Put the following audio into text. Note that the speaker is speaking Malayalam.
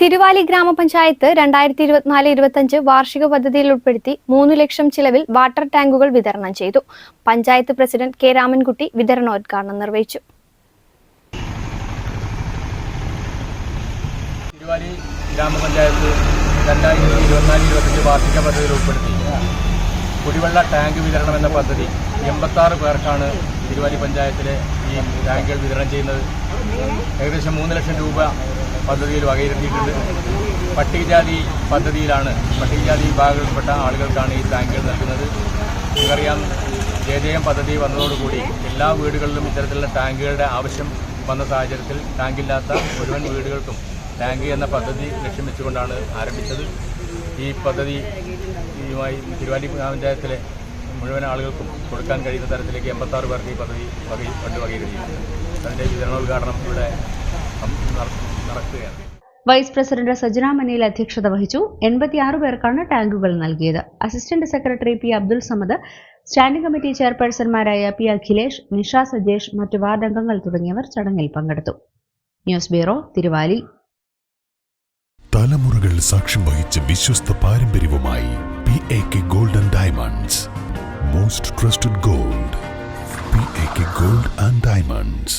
തിരുവാലി ഗ്രാമപഞ്ചായത്ത് രണ്ടായിരത്തി ഇരുപത്തിനാല് ഇരുപത്തഞ്ച് വാർഷിക പദ്ധതിയിൽ ഉൾപ്പെടുത്തി മൂന്ന് ലക്ഷം ചിലവിൽ വാട്ടർ ടാങ്കുകൾ വിതരണം ചെയ്തു. പഞ്ചായത്ത് പ്രസിഡന്റ് കെ രാമൻകുട്ടി വിതരണോദ്ഘാടനം നിർവഹിച്ചു. തിരുവാലി ഗ്രാമപഞ്ചായത്ത് രണ്ടായിരത്തി ഇരുപത്തിനാല് ഇരുപത്തഞ്ച് വാർഷിക പദ്ധതിയിൽ ഉൾപ്പെടുത്തി. കുടിവെള്ള ടാങ്ക് വിതരണം എന്ന പദ്ധതി എൺപത്താറ് പേർക്കാണ് തിരുവാലി പഞ്ചായത്തിലെ ഈ ടാങ്കുകൾ വിതരണം ചെയ്യുന്നത്. ഏകദേശം മൂന്ന് ലക്ഷം രൂപ പദ്ധതിയിൽ വകയിരുത്തിയിട്ടുണ്ട്. പട്ടികജാതി പദ്ധതിയിലാണ് പട്ടികജാതി വിഭാഗത്തിൽപ്പെട്ട ആളുകൾക്കാണ് ഈ ടാങ്കുകൾ നൽകുന്നത്. നിങ്ങൾക്കറിയാം ജെ ജെ എം പദ്ധതി വന്നതോടുകൂടി എല്ലാ വീടുകളിലും ഇത്തരത്തിലുള്ള ടാങ്കുകളുടെ ആവശ്യം വന്ന സാഹചര്യത്തിൽ ടാങ്കില്ലാത്ത മുഴുവൻ വീടുകൾക്കും ടാങ്ക് എന്ന പദ്ധതി ലക്ഷ്യം വെച്ചുകൊണ്ടാണ് ആരംഭിച്ചത്. ഈ പദ്ധതി ഇതുമായി തിരുവാലി പഞ്ചായത്തിലെ മുഴുവൻ ആളുകൾക്കും കൊടുക്കാൻ കഴിയുന്ന തരത്തിലേക്ക് എൺപത്താറ് പേർക്ക് ഈ പദ്ധതി വക ഫണ്ട് വകയിരുത്തിയിട്ടുണ്ട്. അതിന്റെ വിതരണോദ്ഘാടനം ഇവിടെ നടക്കുകയാണ് വൈസ് പ്രസിഡന്റ് സജന മനിയിൽ അധ്യക്ഷത വഹിച്ചു. എൺപത്തിയാറ് പേർക്കാണ് ടാങ്കുകൾ നൽകിയത്. Assistant secretary P Abdul Samad standing committee ചെയർപേഴ്സൺമാരായ P Akhilesh Nisha Sajesh മറ്റു വാർഡ് അംഗങ്ങൾ തുടങ്ങിയവർ ചടങ്ങിൽ പങ്കെടുത്തു. News bureau Thiruvali. തലമുറകൾ സാക്ഷ്യം വഹിച്ച വിശ്വസ്ത പാരമ്പര്യവുമായി P A K golden diamonds most trusted gold P A K gold and diamonds